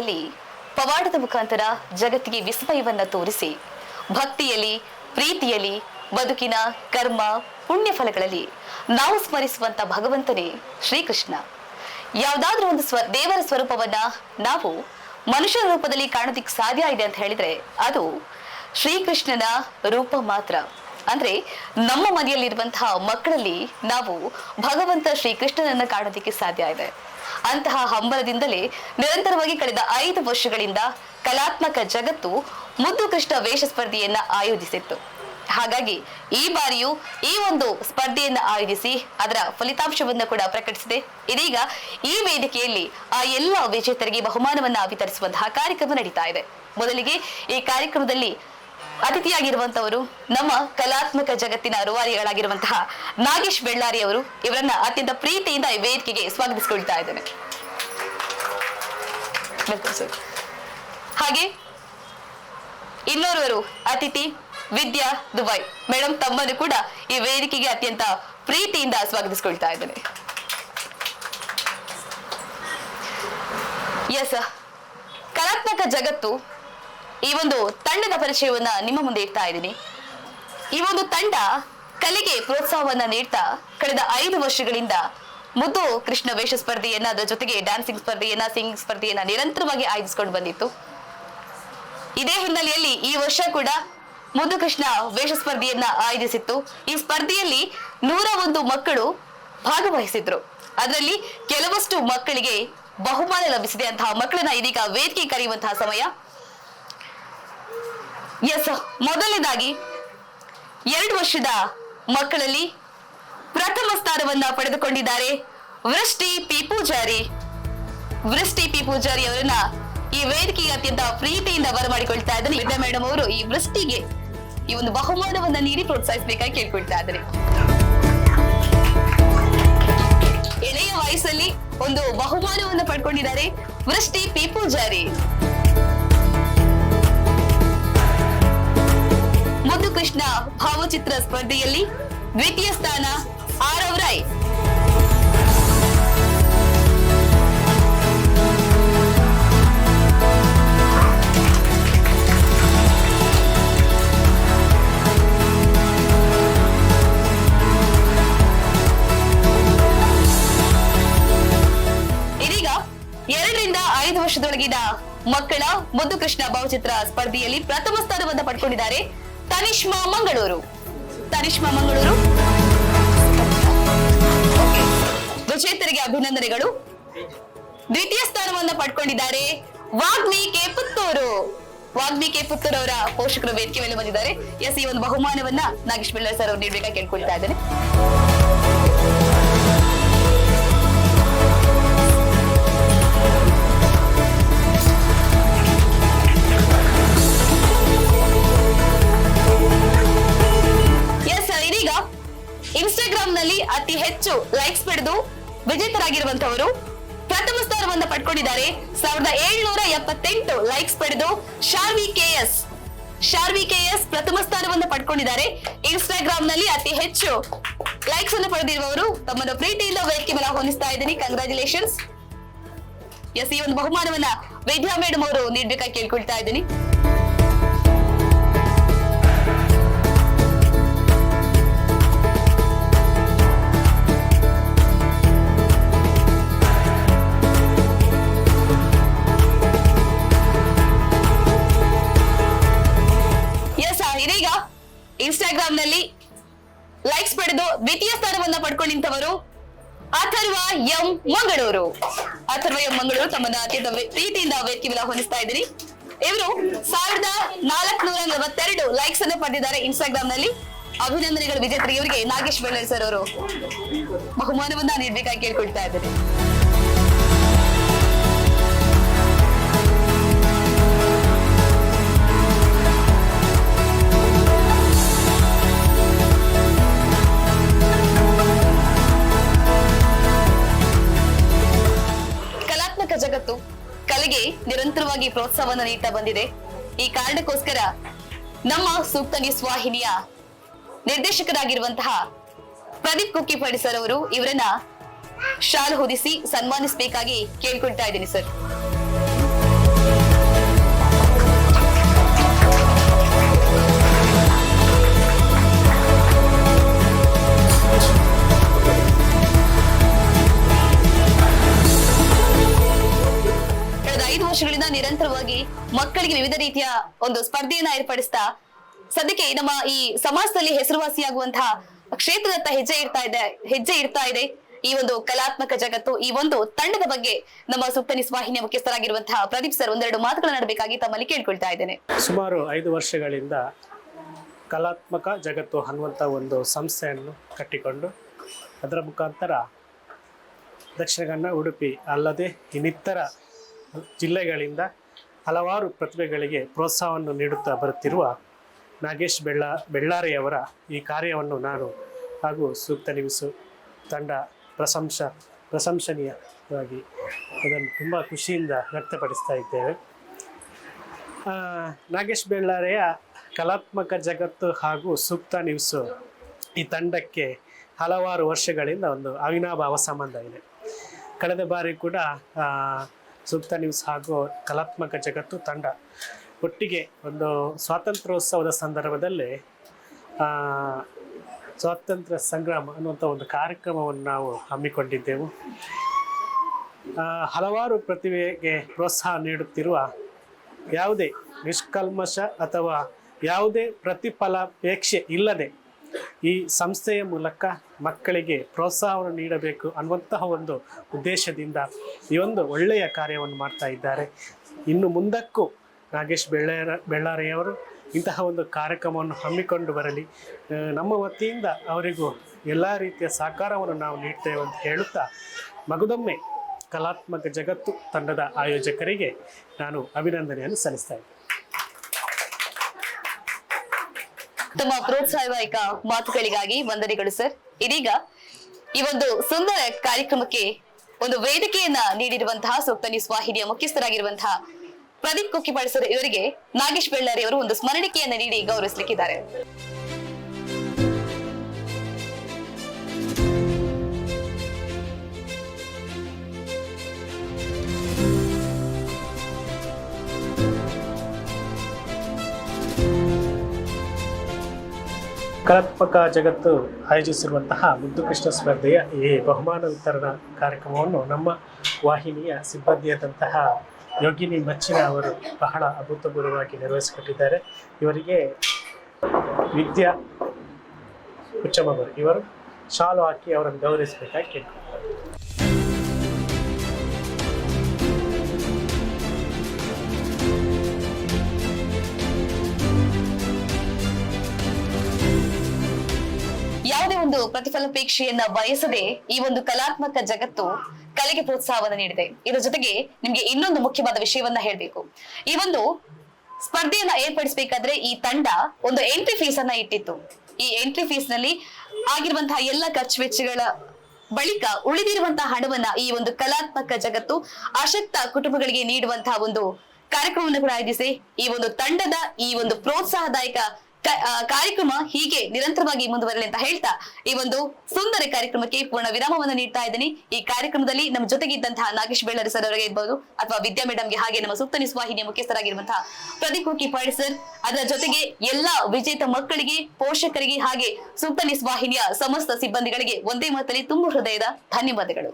ವಯಸ್ಸಲ್ಲಿ ಪವಾಡದ ಮುಖಾಂತರ ಜಗತ್ತಿಗೆ ವಿಸ್ಮಯವನ್ನ ತೋರಿಸಿ. ಭಕ್ತಿಯಲ್ಲಿ, ಪ್ರೀತಿಯಲ್ಲಿ, ಬದುಕಿನ ಕರ್ಮ, ಪುಣ್ಯ ಫಲಗಳಲ್ಲಿ ನಾವು ಸ್ಮರಿಸುವಂತ ಭಗವಂತನೇ ಶ್ರೀಕೃಷ್ಣ. ಯಾವುದಾದ್ರೂ ಒಂದು ಸ್ವ, ದೇವರ ಸ್ವರೂಪವನ್ನ ನಾವು ಮನುಷ್ಯರ ರೂಪದಲ್ಲಿ ಕಾಣೋದಿಕ್ಕೆ ಸಾಧ್ಯ ಇದೆ ಅಂತ ಹೇಳಿದ್ರೆ ಅದು ಶ್ರೀಕೃಷ್ಣನ ರೂಪ ಮಾತ್ರ. ಅಂದ್ರೆ ನಮ್ಮ ಮನೆಯಲ್ಲಿರುವಂತಹ ಮಕ್ಕಳಲ್ಲಿ ನಾವು ಭಗವಂತ ಶ್ರೀಕೃಷ್ಣನನ್ನ ಕಾಣೋದಿಕ್ಕೆ ಸಾಧ್ಯ ಇದೆ. ಅಂತಹ ಹಂಬಲದಿಂದಲೇ ನಿರಂತರವಾಗಿ ಕಳೆದ ಐದು ವರ್ಷಗಳಿಂದ ಕಲಾತ್ಮಕ ಜಗತ್ತು ಮುದ್ದು ಕೃಷ್ಣ ವೇಷ ಸ್ಪರ್ಧೆಯನ್ನ ಆಯೋಜಿಸಿತ್ತು. ಹಾಗಾಗಿ ಈ ಬಾರಿಯೂ ಈ ಒಂದು ಸ್ಪರ್ಧೆಯನ್ನ ಆಯೋಜಿಸಿ ಅದರ ಫಲಿತಾಂಶವನ್ನು ಕೂಡ ಪ್ರಕಟಿಸಿದೆ. ಇದೀಗ ಈ ವೇದಿಕೆಯಲ್ಲಿ ಆ ಎಲ್ಲ ವಿಜೇತರಿಗೆ ಬಹುಮಾನವನ್ನ ವಿತರಿಸುವಂತಹ ಕಾರ್ಯಕ್ರಮ ನಡೀತಾ ಇದೆ. ಮೊದಲಿಗೆ ಈ ಕಾರ್ಯಕ್ರಮದಲ್ಲಿ ಅತಿಥಿಯಾಗಿರುವಂತವರು ನಮ್ಮ ಕಲಾತ್ಮಕ ಜಗತ್ತಿನ ರೂವಾರಿಗಳಾಗಿರುವಂತಹ ನಾಗೇಶ್ ಬೆಳ್ಳಾರಿ ಅವರು, ಇವರನ್ನ ಅತ್ಯಂತ ಪ್ರೀತಿಯಿಂದ ಈ ವೇದಿಕೆಗೆ ಸ್ವಾಗತಿಸಿಕೊಳ್ತಾ ಇದ್ದೇನೆ. ಹಾಗೆ ಇನ್ನೋರ್ವರು ಅತಿಥಿ ವಿದ್ಯಾ ದುಬೈ. ಮೇಡಮ್ ತಮ್ಮನ್ನು ಕೂಡ ಈ ವೇದಿಕೆಗೆ ಅತ್ಯಂತ ಪ್ರೀತಿಯಿಂದ ಸ್ವಾಗತಿಸಿಕೊಳ್ತಾ ಇದ್ದೇನೆ. ಎಸ್ ಕಲಾತ್ಮಕ ಜಗತ್ತು ಈ ಒಂದು ತಂಡದ ಪರಿಚಯವನ್ನ ನಿಮ್ಮ ಮುಂದೆ ಇಡ್ತಾ ಇದ್ದೀನಿ. ಈ ಒಂದು ತಂಡ ಕಲೆಗೆ ಪ್ರೋತ್ಸಾಹವನ್ನ ನೀಡ್ತಾ ಕಳೆದ ಐದು ವರ್ಷಗಳಿಂದ ಮುದ್ದು ಕೃಷ್ಣ ವೇಷ ಸ್ಪರ್ಧೆಯನ್ನ, ಅದರ ಜೊತೆಗೆ ಡ್ಯಾನ್ಸಿಂಗ್ ಸ್ಪರ್ಧೆಯನ್ನ ಸಿಂಗಿಂಗ್ ಸ್ಪರ್ಧೆಯನ್ನ ನಿರಂತರವಾಗಿ ಆಯೋಜಿಸಿಕೊಂಡು ಬಂದಿತ್ತು. ಇದೇ ಹಿನ್ನೆಲೆಯಲ್ಲಿ ಈ ವರ್ಷ ಕೂಡ ಮುದ್ದು ಕೃಷ್ಣ ವೇಷ ಸ್ಪರ್ಧೆಯನ್ನ ಆಯೋಜಿಸಿತ್ತು. ಈ ಸ್ಪರ್ಧೆಯಲ್ಲಿ ನೂರ ಒಂದು ಮಕ್ಕಳು ಭಾಗವಹಿಸಿದ್ರು. ಅದರಲ್ಲಿ ಕೆಲವಷ್ಟು ಮಕ್ಕಳಿಗೆ ಬಹುಮಾನ ಲಭಿಸಿದೆ. ಅಂತಹ ಮಕ್ಕಳನ್ನ ಇದೀಗ ವೇದಿಕೆ ಕರೆಯುವಂತಹ ಸಮಯ. ಎಸ್ ಮೊದಲನೇದಾಗಿ, ಎರಡು ವರ್ಷದ ಮಕ್ಕಳಲ್ಲಿ ಪ್ರಥಮ ಸ್ಥಾನವನ್ನ ಪಡೆದುಕೊಂಡಿದ್ದಾರೆ ವೃಷ್ಟಿ ಪಿ ಪೂಜಾರಿ. ವೃಷ್ಟಿ ಪಿ ಪೂಜಾರಿ ಅವರನ್ನ ಈ ವೇದಿಕೆಗೆ ಅತ್ಯಂತ ಪ್ರೀತಿಯಿಂದ ಬರಮಾಡಿಕೊಳ್ತಾ ಇದ್ದಾರೆ ವಿದ್ಯಾ ಮೇಡಮ್ ಅವರು ಈ ವೃಷ್ಟಿಗೆ ಈ ಒಂದು ಬಹುಮಾನವನ್ನ ನೀಡಿ ಪ್ರೋತ್ಸಾಹಿಸಬೇಕಾಗಿ ಕೇಳ್ಕೊಳ್ತಾ ಇದ್ದಾರೆ ಎಳೆಯ ವಯಸ್ಸಲ್ಲಿ ಒಂದು ಬಹುಮಾನವನ್ನು ಪಡ್ಕೊಂಡಿದ್ದಾರೆ ವೃಷ್ಟಿ ಪಿ ಪೂಜಾರಿ. ಕೃಷ್ಣ ಭಾವಚಿತ್ರ ಸ್ಪರ್ಧೆಯಲ್ಲಿ ದ್ವಿತೀಯ ಸ್ಥಾನ ಆರವ್ ಇದೀಗ ಎರಡರಿಂದ ಐದು ವರ್ಷದೊಳಗಿನ ಮಕ್ಕಳ ಮುದ್ದು ಕೃಷ್ಣ ಭಾವಚಿತ್ರ ಸ್ಪರ್ಧೆಯಲ್ಲಿ ಪ್ರಥಮ ಸ್ಥಾನವನ್ನು ಪಡ್ಕೊಂಡಿದ್ದಾರೆ ತನಿಷ್ಮಾ ಮಂಗಳೂರು. ತನಿಷ್ಮಾ ಮಂಗಳೂರು. ರುಚೇತರಿಗೆ ಅಭಿನಂದನೆಗಳು. ದ್ವಿತೀಯ ಸ್ಥಾನವನ್ನು ಪಡ್ಕೊಂಡಿದ್ದಾರೆ ವಾಗ್ಮಿ ಕೆ ಪುತ್ತೂರು. ವಾಗ್ಮಿ ಕೆ ಪುತ್ತೂರು ಅವರ ಪೋಷಕರು ವೇದಿಕೆ ಮೇಲೆ ಬಂದಿದ್ದಾರೆ. ಎಸ್, ಈ ಒಂದು ಬಹುಮಾನವನ್ನ ನಾಗೇಶ್ ಬಿಳ್ಳ ಸರ್ ಅವರು ನೀಡಬೇಕಾಗಿ ಕೇಳ್ಕೊಳ್ತಾ ಇದ್ದೇನೆ. ವಿಜೇತರಾಗಿರುವಂತವರು ಪ್ರಥಮ ಸ್ಥಾನವನ್ನು ಪಡ್ಕೊಂಡಿದ್ದಾರೆ. ಸಾವಿರದ ಏಳ್ನೂರ ಎಪ್ಪತ್ತೆಂಟು ಲೈಕ್ಸ್ ಪಡೆದು ಶಾರ್ವಿ ಕೆಎಸ್ ಶಾರ್ವಿ ಕೆಎಸ್ ಪ್ರಥಮ ಸ್ಥಾನವನ್ನು ಪಡ್ಕೊಂಡಿದ್ದಾರೆ. ಇನ್ಸ್ಟಾಗ್ರಾಮ್ನಲ್ಲಿ ಅತಿ ಹೆಚ್ಚು ಲೈಕ್ಸ್ ಅನ್ನು ಪಡೆದಿರುವವರು ತಮ್ಮನ್ನು ಪ್ರೀತಿಯಿಂದ ವೇದಿಕೆ ಆಹ್ವಾನಿಸ್ತಾ ಇದ್ದೀನಿ. ಕಂಗ್ರಾಚುಲೇಷನ್ಸ್ ಎಸ್ ಈ ಒಂದು ಬಹುಮಾನವನ್ನ ವೈದ್ಯಾ ಮೇಡಮ್ ಅವರು ನೀಡ್ಬೇಕಾಗಿ ಕೇಳ್ಕೊಳ್ತಾ ಇದ್ದೀನಿ. ಇನ್ಸ್ಟಾಗ್ರಾಮ್ನಲ್ಲಿ ಲೈಕ್ಸ್ ಪಡೆದು ದ್ವಿತೀಯ ಸ್ಥಾನವನ್ನ ಪಡ್ಕೊಂಡು ಅಥರ್ವ ಎಂ ಮಂಗಳೂರು. ಅಥರ್ವ ಎಂ ಮಂಗಳೂರು ತಮ್ಮನ್ನ ಅತ್ಯಂತ ಪ್ರೀತಿಯಿಂದ ವೇದಿಕೆ ಹೊಂದಿಸ್ತಾ ಇದ್ದೀನಿ. ಇವರು ಸಾವಿರದ ನಾಲ್ಕುನೂರ ನಲವತ್ತೆರಡು ಲೈಕ್ಸ್ ಅನ್ನು ಪಡೆದಿದ್ದಾರೆ ಇನ್ಸ್ಟಾಗ್ರಾಮ್ನಲ್ಲಿ ಅಭಿನಂದನೆಗಳು ವಿಜೇತರಿಗೆ. ಇವರಿಗೆ ನಾಗೇಶ್ ಬೆಳ್ಳರ್ ಸರ್ ಅವರು ಬಹುಮಾನವನ್ನ ನೀಡಬೇಕಾಗಿ ಕೇಳ್ಕೊಳ್ತಾ ಇದ್ದಾರೆ. ಕಲೆಗೆ ನಿರಂತರವಾಗಿ ಪ್ರೋತ್ಸಾಹವನ್ನು ನೀಡ್ತಾ ಬಂದಿದೆ. ಈ ಕಾರಣಕ್ಕೋಸ್ಕರ ನಮ್ಮ ಸೂಕ್ತ ನ್ಯೂಸ್ ವಾಹಿನಿಯ ನಿರ್ದೇಶಕರಾಗಿರುವಂತಹ ಪ್ರದೀಪ್ ಕುಕ್ಕಿಪಾಡಿ ಸರ್ ಅವರು ಇವರನ್ನ ಶಾಲು ಹೊದಿಸಿ ಸನ್ಮಾನಿಸಬೇಕಾಗಿ ಕೇಳ್ಕೊಳ್ತಾ ಇದ್ದೀನಿ ಸರ್. ಮಕ್ಕಳಿಗೆ ವಿವಿಧ ರೀತಿಯ ಒಂದು ಸ್ಪರ್ಧೆಯನ್ನ ಏರ್ಪಡಿಸ್ತಾ ಸದ್ಯಕ್ಕೆ ನಮ್ಮ ಈ ಸಮಾಜದಲ್ಲಿ ಹೆಸರುವಾಸಿಯಾಗುವಂತಹ ಕ್ಷೇತ್ರದತ್ತ ಹೆಜ್ಜೆ ಇಡ್ತಾ ಇದೆ, ಹೆಜ್ಜೆ ಇಡ್ತಾ ಇದೆ ಈ ಒಂದು ಕಲಾತ್ಮಕ ಜಗತ್ತು, ಈ ಒಂದು ತಂಡದ ಬಗ್ಗೆ ನಮ್ಮ ಸುಪ್ತ ವಾಹಿನಿಯ ಮುಖ್ಯಸ್ಥರಾಗಿರುವಂತಹ ಪ್ರದೀಪ್ ಸರ್ ಒಂದೆರಡು ಮಾತುಗಳನ್ನಾಡಬೇಕಾಗಿ ತಮ್ಮಲ್ಲಿ ಕೇಳ್ಕೊಳ್ತಾ ಇದ್ದೇನೆ. ಸುಮಾರು ಐದು ವರ್ಷಗಳಿಂದ ಕಲಾತ್ಮಕ ಜಗತ್ತು ಅನ್ನುವಂಥ ಒಂದು ಸಂಸ್ಥೆಯನ್ನು ಕಟ್ಟಿಕೊಂಡು ಅದರ ಮುಖಾಂತರ ದಕ್ಷಿಣ ಕನ್ನಡ ಉಡುಪಿ ಅಲ್ಲದೆ ಇನ್ನಿತರ ಜಿಲ್ಲೆಗಳಿಂದ ಹಲವಾರು ಪ್ರತಿಭೆಗಳಿಗೆ ಪ್ರೋತ್ಸಾಹವನ್ನು ನೀಡುತ್ತಾ ಬರುತ್ತಿರುವ ನಾಗೇಶ್ ಬೆಳ್ಳ, ಬೆಳ್ಳಾರೆಯವರ ಈ ಕಾರ್ಯವನ್ನು ನಾನು ಹಾಗೂ ಸೂಕ್ತ ನಿವಿಸು ತಂಡ ಪ್ರಶಂಸ, ಪ್ರಶಂಸನೀಯವಾಗಿ ಅದನ್ನು ತುಂಬ ಖುಷಿಯಿಂದ ವ್ಯಕ್ತಪಡಿಸ್ತಾ ಇದ್ದೇವೆ. ನಾಗೇಶ್ ಬೆಳ್ಳಾರೆಯ ಕಲಾತ್ಮಕ ಜಗತ್ತು ಹಾಗೂ ಸೂಕ್ತ ನ್ಯೂಸು ಈ ತಂಡಕ್ಕೆ ಹಲವಾರು ವರ್ಷಗಳಿಂದ ಒಂದು ಅವಿನಾಭಾವ ಸಂಬಂಧ ಇದೆ. ಕಳೆದ ಬಾರಿ ಕೂಡ ಆ, ಸೂಕ್ತ ನ್ಯೂಸ್ ಹಾಗೂ ಕಲಾತ್ಮಕ ಜಗತ್ತು ತಂಡ. ಒಟ್ಟಿಗೆ ಒಂದು ಸ್ವಾತಂತ್ರ್ಯೋತ್ಸವದ ಸಂದರ್ಭದಲ್ಲಿ ಸ್ವಾತಂತ್ರ್ಯ ಸಂಗ್ರಾಮ ಅನ್ನುವಂಥ ಒಂದು ಕಾರ್ಯಕ್ರಮವನ್ನು ನಾವು ಹಮ್ಮಿಕೊಂಡಿದ್ದೆವು. ಹಲವಾರು ಪ್ರತಿಭೆಗೆ ಪ್ರೋತ್ಸಾಹ ನೀಡುತ್ತಿರುವ ಯಾವುದೇ ನಿಷ್ಕಲ್ಮಶ ಅಥವಾ ಯಾವುದೇ ಪ್ರತಿಫಲಾಪೇಕ್ಷೆ ಇಲ್ಲದೆ ಈ ಸಂಸ್ಥೆಯ ಮೂಲಕ ಮಕ್ಕಳಿಗೆ ಪ್ರೋತ್ಸಾಹವನ್ನು ನೀಡಬೇಕು ಅನ್ನುವಂತಹ ಒಂದು ಉದ್ದೇಶದಿಂದ ಈ ಒಂದು ಒಳ್ಳೆಯ ಕಾರ್ಯವನ್ನು ಮಾಡ್ತಾ ಇದ್ದಾರೆ. ಇನ್ನು ಮುಂದಕ್ಕೂ ನಾಗೇಶ್ ಬೆಳ್ಳಾರ ಬೆಳ್ಳಾರೆಯವರು ಇಂತಹ ಒಂದು ಕಾರ್ಯಕ್ರಮವನ್ನು ಹಮ್ಮಿಕೊಂಡು ಬರಲಿ. ನಮ್ಮ ವತಿಯಿಂದ ಅವರಿಗೂ ಎಲ್ಲ ರೀತಿಯ ಸಹಕಾರವನ್ನು ನಾವು ನೀಡ್ತೇವೆ ಅಂತ ಹೇಳುತ್ತಾ ಮಗದೊಮ್ಮೆ ಕಲಾತ್ಮಕ ಜಗತ್ತು ತಂಡದ ಆಯೋಜಕರಿಗೆ ನಾನು ಅಭಿನಂದನೆಯನ್ನು ಸಲ್ಲಿಸ್ತಾ ಇದ್ದೇನೆ. ತಮ್ಮ ಪ್ರೋತ್ಸಾಹದಾಯಕ ಮಾತುಗಳಿಗಾಗಿ ವಂದನೆಗಳು ಸರ್. ಇದೀಗ ಈ ಒಂದು ಸುಂದರ ಕಾರ್ಯಕ್ರಮಕ್ಕೆ ಒಂದು ವೇದಿಕೆಯನ್ನ ನೀಡಿರುವಂತಹ ಸೂಕ್ತ ನ್ಯೂಸ್ ವಾಹಿನಿಯ ಮುಖ್ಯಸ್ಥರಾಗಿರುವಂತಹ ಪ್ರದೀಪ್ ಕುಕ್ಕಿಪಾಳ್ ಸರ್ ಇವರಿಗೆ ನಾಗೇಶ್ ಬೆಳ್ಳಾರಿ ಅವರು ಒಂದು ಸ್ಮರಣಿಕೆಯನ್ನ ನೀಡಿ ಗೌರವಿಸಲಿಕ್ಕಿದ್ದಾರೆ. ಕಲಾತ್ಮಕ ಜಗತ್ತು ಆಯೋಜಿಸಿರುವಂತಹ ಮುದ್ದುಕೃಷ್ಣ ಸ್ಪರ್ಧೆಯ ಈ ಬಹುಮಾನ ವಿತರಣಾ ಕಾರ್ಯಕ್ರಮವನ್ನು ನಮ್ಮ ವಾಹಿನಿಯ ಸಿಬ್ಬಂದಿಯಾದಂತಹ ಯೋಗಿನಿ ಮಚ್ಚಿನ ಅವರು ಬಹಳ ಅಭೂತಪೂರ್ವವಾಗಿ ನಿರ್ವಹಿಸಿಕೊಟ್ಟಿದ್ದಾರೆ. ಇವರಿಗೆ ವಿದ್ಯಾ ಉಚ್ಚಮಗರು ಇವರು ಶಾಲು ಹಾಕಿ ಅವರನ್ನು ಗೌರವಿಸಬೇಕಾಗಿ ಕೇಳ್ಕೊಳ್ತಾರೆ ಯಾವುದೇ ಒಂದು ಪ್ರತಿಫಲಾಪೇಕ್ಷೆಯನ್ನ ಬಯಸದೆ ಈ ಒಂದು ಕಲಾತ್ಮಕ ಜಗತ್ತು ಕಲೆಗೆ ಪ್ರೋತ್ಸಾಹವನ್ನು ನೀಡಿದೆ. ಇದರ ಜೊತೆಗೆ ನಿಮ್ಗೆ ಇನ್ನೊಂದು ಮುಖ್ಯವಾದ ವಿಷಯವನ್ನ ಹೇಳ್ಬೇಕು. ಈ ಒಂದು ಸ್ಪರ್ಧೆಯನ್ನ ಏರ್ಪಡಿಸಬೇಕಾದ್ರೆ ಈ ತಂಡ ಒಂದು ಎಂಟ್ರಿ ಫೀಸ್ ಅನ್ನ ಇಟ್ಟಿತ್ತು. ಈ ಎಂಟ್ರಿ ಫೀಸ್ನಲ್ಲಿ ಆಗಿರುವಂತಹ ಎಲ್ಲ ಖರ್ಚು ವೆಚ್ಚಗಳ ಬಳಿಕ ಉಳಿದಿರುವಂತಹ ಹಣವನ್ನ ಈ ಒಂದು ಕಲಾತ್ಮಕ ಜಗತ್ತು ಅಶಕ್ತ ಕುಟುಂಬಗಳಿಗೆ ನೀಡುವಂತಹ ಒಂದು ಕಾರ್ಯಕ್ರಮವನ್ನು ಕೂಡ ಆಯೋಜಿಸಿ ಈ ಒಂದು ತಂಡದ ಈ ಒಂದು ಪ್ರೋತ್ಸಾಹದಾಯಕ ಕಾರ್ಯಕ್ರಮ ಹೀಗೆ ನಿರಂತರವಾಗಿ ಮುಂದುವರಲಿ ಅಂತ ಹೇಳ್ತಾ ಈ ಒಂದು ಸುಂದರ ಕಾರ್ಯಕ್ರಮಕ್ಕೆ ಪೂರ್ಣ ವಿರಾಮವನ್ನು ನೀಡ್ತಾ ಇದ್ದೀನಿ. ಈ ಕಾರ್ಯಕ್ರಮದಲ್ಲಿ ನಮ್ಮ ಜೊತೆಗಿದ್ದಂತಹ ನಾಗೇಶ್ ಬೆಳ್ಳರಿ ಸರ್ ಅವರಿಗೆ ಇರ್ಬೋದು, ಅಥವಾ ವಿದ್ಯಾ ಮೇಡಮ್ಗೆ ಹಾಗೆ ನಮ್ಮ ಸುತ್ತ ನಿಸ್ವಾಹಿನಿಯ ವಾಹಿನಿಯ ಮುಖ್ಯಸ್ಥರಾಗಿರುವಂತಹ ಪ್ರದೀಪ್ ಹುಕ್ಕಿಪಾಡಿ ಸರ್ ಅದರ ಜೊತೆಗೆ ಎಲ್ಲಾ ವಿಜೇತ ಮಕ್ಕಳಿಗೆ, ಪೋಷಕರಿಗೆ ಹಾಗೆ ಸುತ್ತ ನಿಸ್ವಾಹಿನಿಯ ವಾಹಿನಿಯ ಸಮಸ್ತ ಸಿಬ್ಬಂದಿಗಳಿಗೆ ಒಂದೇ ಮಾತಲ್ಲಿ ತುಂಬ ಹೃದಯದ ಧನ್ಯವಾದಗಳು.